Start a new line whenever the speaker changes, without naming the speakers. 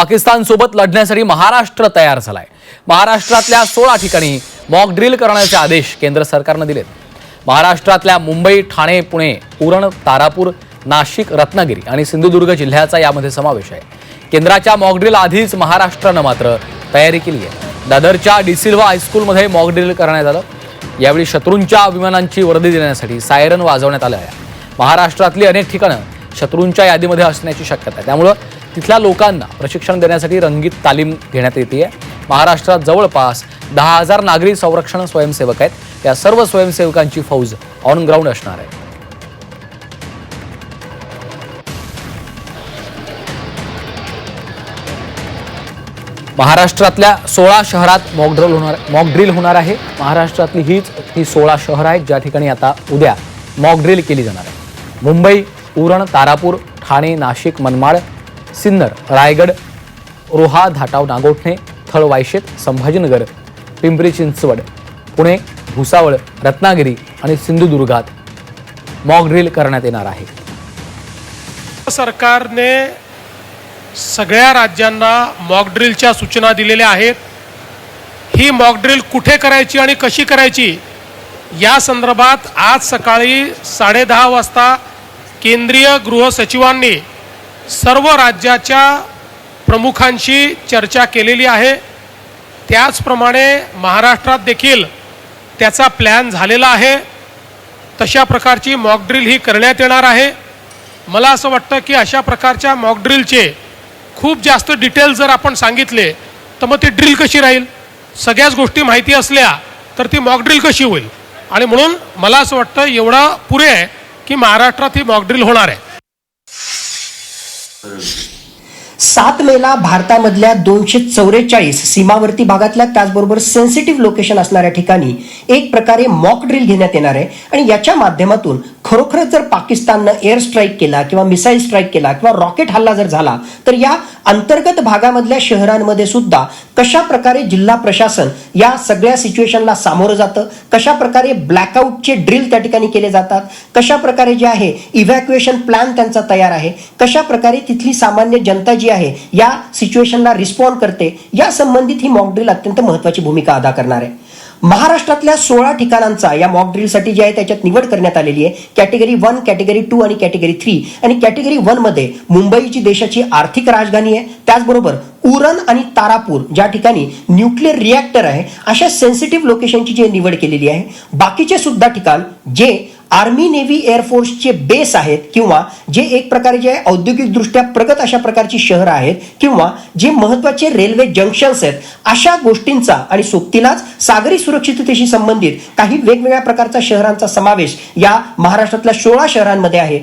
पाकिस्तानसोबत लढण्यासाठी महाराष्ट्र तयार झालाय. महाराष्ट्रातल्या सोळा ठिकाणी मॉक ड्रिल करण्याचे आदेश केंद्र सरकारनं दिलेत. महाराष्ट्रातल्या मुंबई ठाणे पुणे उरण तारापूर नाशिक रत्नागिरी आणि सिंधुदुर्ग जिल्ह्याचा यामध्ये समावेश आहे. केंद्राच्या मॉक ड्रिल आधीच महाराष्ट्रानं मात्र तयारी केली आहे. दादरच्या डिसिल्व्हा हायस्कूलमध्ये मॉकड्रिल करण्यात आलं. यावेळी शत्रूंच्या विमानांची वर्दी देण्यासाठी सायरन वाजवण्यात आलं आहे. महाराष्ट्रातली अनेक ठिकाणं शत्रूंच्या यादीमध्ये असण्याची शक्यता आहे. त्यामुळं तिथल्या लोकांना प्रशिक्षण देण्यासाठी रंगीत तालीम घेण्यात येते महाराष्ट्रात जवळपास दहा हजार नागरी संरक्षण स्वयंसेवक आहेत. या सर्व स्वयंसेवकांची फौज ऑन ग्राउंड असणार आहे. महाराष्ट्रातल्या सोळा शहरात मॉकड्रिल होणार मॉक ड्रिल होणार आहे. महाराष्ट्रातली हीच ती सोळा शहरं आहेत ज्या ठिकाणी आता उद्या मॉक ड्रिल केली जाणार आहे. मुंबई उरण तारापूर ठाणे नाशिक मनमाड सिन्नर रायगड रोहा धाटाव नागोठणे थळ वायशेत संभाजीनगर पिंपरी चिंचवड पुणे भुसावळ रत्नागिरी आणि सिंधुदुर्गात मॉकड्रिल करण्यात येणार आहे.
सरकारने सगळ्या राज्यांना मॉकड्रिलच्या सूचना दिलेल्या आहेत. ही मॉकड्रिल कुठे करायची आणि कशी करायची या संदर्भात आज सकाळी साडेदहा वाजता केंद्रीय गृह सचिवांनी सर्व राज्याच्या प्रमुखांशी चर्चा केलेली आहे. त्याचप्रमाणे महाराष्ट्रात देखील त्याचा प्लॅन झालेला आहे. तशा प्रकारची मॉकड्रिल ही करण्यात येणार आहे. मला असं वाटतं की अशा प्रकारच्या मॉकड्रिलचे खूप जास्त डिटेल्स जर आपण सांगितले तर मग ती ड्रिल कशी राहील? सगळ्याच गोष्टी माहिती असल्या तर ती मॉकड्रिल कशी होईल? आणि म्हणून मला असं वाटतं एवढं पुरे आहे की महाराष्ट्रात ही मॉकड्रिल होणार आहे.
सात मेला भारतामधल्या दोनशे चौवेचाळीस सीमावर्ती भागातल्या त्याचबरोबर सेन्सिटिव्ह लोकेशन असणाऱ्या ठिकाणी एक प्रकारे मॉक ड्रिल घेण्यात येणार आहे. आणि याच्या माध्यमातून खरोखरच जर पाकिस्ताननं एअर स्ट्राईक केला किंवा मिसाईल स्ट्राईक केला किंवा रॉकेट हल्ला जर झाला तर या अंतर्गत भागामधल्या शहरांमध्ये सुद्धा कशा प्रकारे जिल्हा प्रशासन या सगळ्या सिच्युएशनला सामोरं जातं कशा प्रकारे ब्लॅकआउटचे ड्रिल त्या ठिकाणी केले जातात कशा प्रकारे जे आहे इव्हॅक्युएशन प्लॅन त्यांचा तयार आहे कशा प्रकारे तिथली सामान्य जनता जी आहे या सिच्युएशनला रिस्पॉन्ड करते या संबंधित ही मॉक ड्रिल अत्यंत महत्वाची भूमिका अदा करणार आहे. महाराष्ट्रातल्या सोळा ठिकाणांचा या मॉक ड्रिलसाठी जे आहे त्याच्यात निवड करण्यात आलेली आहे. कॅटेगरी वन कॅटेगरी टू आणि कॅटेगरी थ्री आणि कॅटेगरी वनमध्ये मुंबईची देशाची आर्थिक राजधानी आहे. त्याचबरोबर उरण आणि तारापूर ज्या ठिकाणी न्यूक्लिअर रिॲक्टर आहे अशा सेन्सिटिव्ह लोकेशनची जी निवड केलेली आहे. बाकीचे सुद्धा ठिकाण जे आर्मी नेव्ही एअरफोर्सचे बेस आहेत किंवा जे एक प्रकारे जे औद्योगिकदृष्ट्या प्रगत अशा प्रकारची शहरं आहेत किंवा जे महत्त्वाचे रेल्वे जंक्शन्स आहेत अशा गोष्टींचा आणि सोबतीलाच सागरी सुरक्षिततेशी संबंधित काही वेगवेगळ्या प्रकारच्या शहरांचा समावेश या महाराष्ट्रातल्या सोळा शहरांमध्ये आहे.